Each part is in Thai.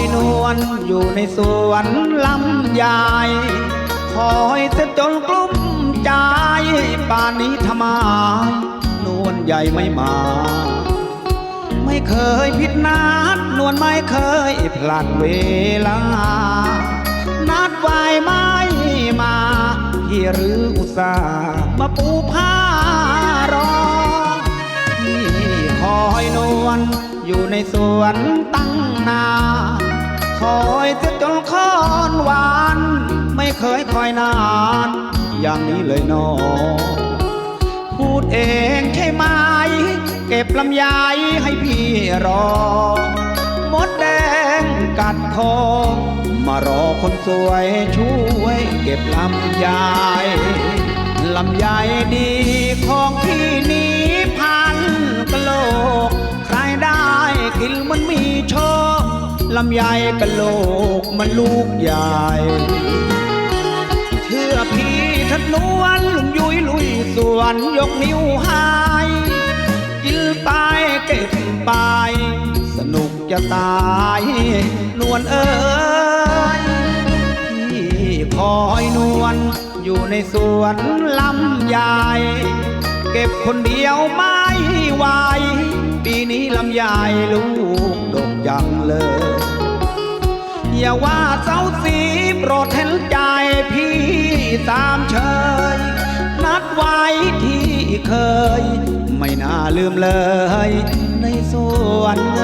อยนวลอยู่ในสวนลำไยคอยจะจนกลุ้มใจป่านนี้ทำไมนวลใหญ่ไม่มา ไม่เคยผิดนัดนวลไม่เคยพลัดเวลา นัดไว้ไม่มาพี่หรืออุตส่าห์มาปูผ้ารอพี่คอยนวลอยู่ในสวนตั้งนาน คอยจะจนคอนหวาน ไม่เคยคอยนาน อย่างนี้เลยนอพูดเองใช่ไหม เก็บลำไยให้พี่รอ มดแดงกัดคอมารอคนสวยช่วย เก็บลำไยลำไยดีของพี่นี้พันกะโลก ใครได้กินมันมี ลำไยกะโลกมันลูกใหญ่ เชื่อพี่ทัดนวลลุงยุยลุยสวนยกนิ้วให้กินไปเก็บไปสนุกจะตายนวลเอ้ยพี่คอยนวลอยู่ในสวนลำไย เก็บคนเดียวไม่ไหวปีนี้ลำไยลูกดกจังเลย อย่าว่าเจ้าสีโปรดเห็นใจพี่ตามเชย นัดไว้ที่เคย ไม่น่าลืมเลยในสวนล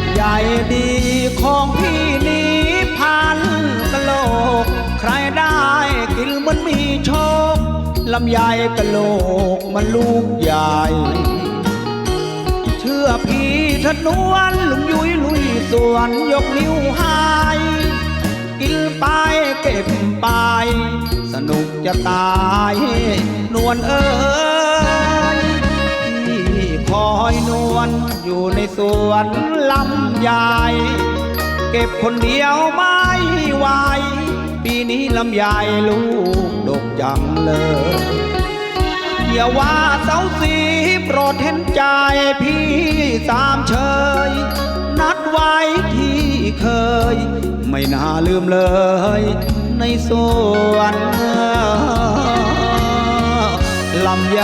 ลำไยดีของพี่นี้พันกะโหลก ใครได้กินมันมีโชคลำไยกะโหลกมันลูกใหญ่ เชื่อพี่ทนวนลุงยุยลุยสวนยกนิ้วให้กินไปเก็บไป สนุกจะตาย นวลเอ้ สวนลำไยเก็บคนเดียวไม่ไหวปีนี้ลำไยลูกดกจังเลยอย่าว่าเสาสีโปรดเห็นใจพี่สามเชย นัดไว้ที่เคย ไม่น่าลืมเลย ในสวนลำไย